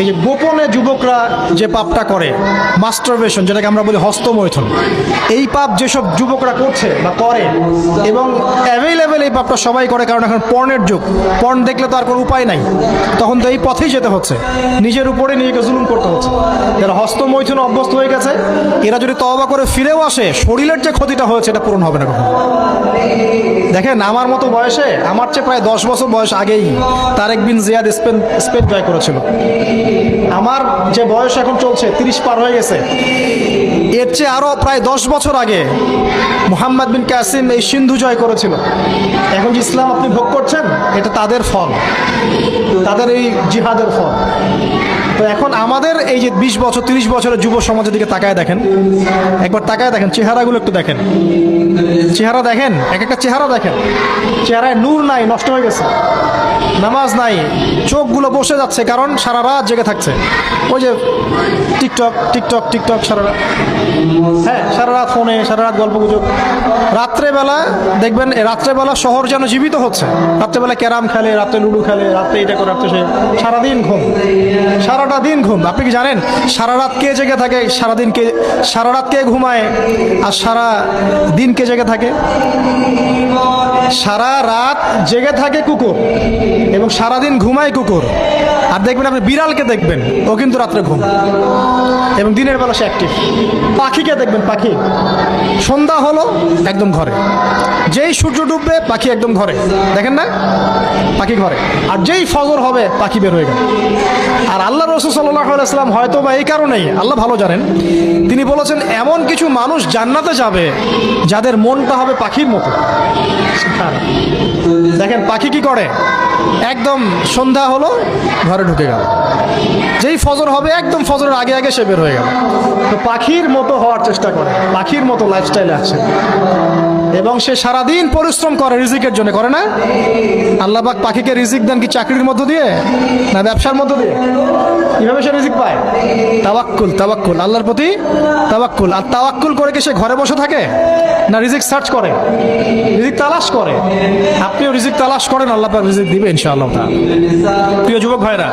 এই যে গোপনে যুবকরা যে পাপটা করে মাস্টারবেশন যেটাকে আমরা বলি হস্তমৈথুন, এই পাপ যেসব যুবকরা করছে বা করে এবং অ্যাভেলেবেল এই পাপটা সবাই করে, কারণ এখন পর্নের যুগ, পর্ন দেখলে তো আর কোনো উপায় নাই। তখন তো এই পথেই যেতে হচ্ছে। নিজের উপরে নিজেকে জুলুম করতে হচ্ছে। যারা হস্তমৈথুন অভ্যস্ত হয়ে গেছে, এরা যদি তওবা করে ফিরেও আসে, শরীরের যে ক্ষতিটা হয়েছে, এটা পূরণ হবে না কখনো। দেখেন, আমার মতো বয়সে, আমার চেয়ে প্রায় দশ বছর বয়স আগেই তারেক বিন জিয়াদ স্পেন স্পেন জয় করেছিল। আমার যে বয়স এখন চলছে, তিরিশ পার হয়ে গেছে। এর চেয়ে আরও প্রায় দশ বছর আগে মোহাম্মদ বিন কাসিম এই সিন্ধু জয় করেছিল। এখন যে ইসলাম আপনি ভোগ করছেন, এটা তাদের ফল। তাদের এই জিহাদের ফল। তো এখন আমাদের এই যে বিশ বছর, তিরিশ বছরের যুব সমাজের দিকে তাকায় দেখেন। একবার তাকায় দেখেন, চেহারাগুলো একটু দেখেন। চেহারা দেখেন? এক একটা চেহারা দেখেন। চেহারায় নূর নাই, নষ্ট হয়ে গেছে। নামাজ নাই, চোখগুলো বসে যাচ্ছে কারণ সারা রাত জেগে থাকছে। ওই যে টিকটক টিকটক টিকটক, সারা রাত। হ্যাঁ সারা রাত ফোনে, সারা রাত গল্প গুজব রাত্রেবেলা দেখবেন রাত্রেবেলা শহর যেন জীবিত হচ্ছে। রাত্রেবেলা ক্যারাম খেলে, রাত্রে লুডু খেলে, রাত্রে এটা করে, রাত্রে সে। সারাদিন ঘুম। সারাটা দিন ঘুম। আপনি কি জানেন? সারা রাত কে জেগে থাকে? সারাদিন কে, সারা রাত কে ঘুমায়? আর সারা দিন কে জেগে থাকে? okay সারা রাত জেগে থাকে কুকুর এবং সারাদিন ঘুমায় কুকুর। আর দেখবেন আপনি বিড়ালকে দেখবেন, ও কিন্তু রাত্রে ঘুম। এবং দিনের বেলা সে অ্যাক্টিভ পাখিকে দেখবেন, পাখি। সন্ধ্যা হলো, একদম ঘরে। যেই সূর্য ডুববে, পাখি একদম ঘরে। দেখেন না? পাখি ঘরে। আর যেই ফজর হবে, পাখি বের হয়ে গেল। আর আল্লাহ রসুল সাল্লাহ আলাইসলাম হয়তো বা এই কারণেই, আল্লাহ ভালো জানেন, তিনি বলেছেন, এমন কিছু মানুষ জান্নাতে যাবে, যাদের মনটা হবে পাখির মতো। দেখেন, পাখি কি করে? একদম সন্ধ্যা হলো, ঘরে ঢুকে গেল। যেই ফজর হবে, একদম ফজরের আগে আগে সে বের হয়ে গেল। তো পাখির মতো হওয়ার চেষ্টা করে, পাখির মতো লাইফস্টাইলে আছে। এবং সে সারাদিন পরিশ্রম করে রিজিকের জন্য, করে না? আল্লাহবাক পাখিকে রিজিক দেন কি চাকরির মধ্য দিয়ে? না ব্যবসার মধ্য দিয়ে? কীভাবে সে রিজিক পায়? তাওয়াক্কুল তাওয়াক্কুল, আল্লাহর প্রতি তাওয়াক্কুল। আর তাওয়াক্কুল করে কি সে ঘরে বসে থাকে? না রিজিক সার্চ করে? রিজিক তালাশ করে? আপনিও রিজিক তালাশ করেন, আল্লাহ পাক রিজিক দিবে ইনশাআল্লাহ। প্রিয় যুবক ভাইরা,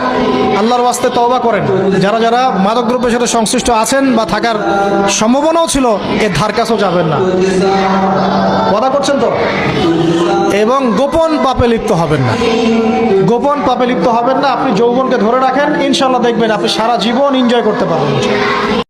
আল্লাহর ওয়াস্তে তওবা করেন। যারা যারা মাদক দ্রব্যের সাথে সংশ্লিষ্ট আছেন বা থাকার সম্ভাবনাও ছিল এর ধার কাছেও যাবেন না। কথা করছেন তো? এবং গোপন পাপে লিপ্ত হবেন না। গোপন পাপে লিপ্ত হবেন না, আপনি যৌবনকে ধরে রাখেন ইনশাল্লাহ দেখবেন আপনি সারা জীবন এনজয় করতে পারবেন।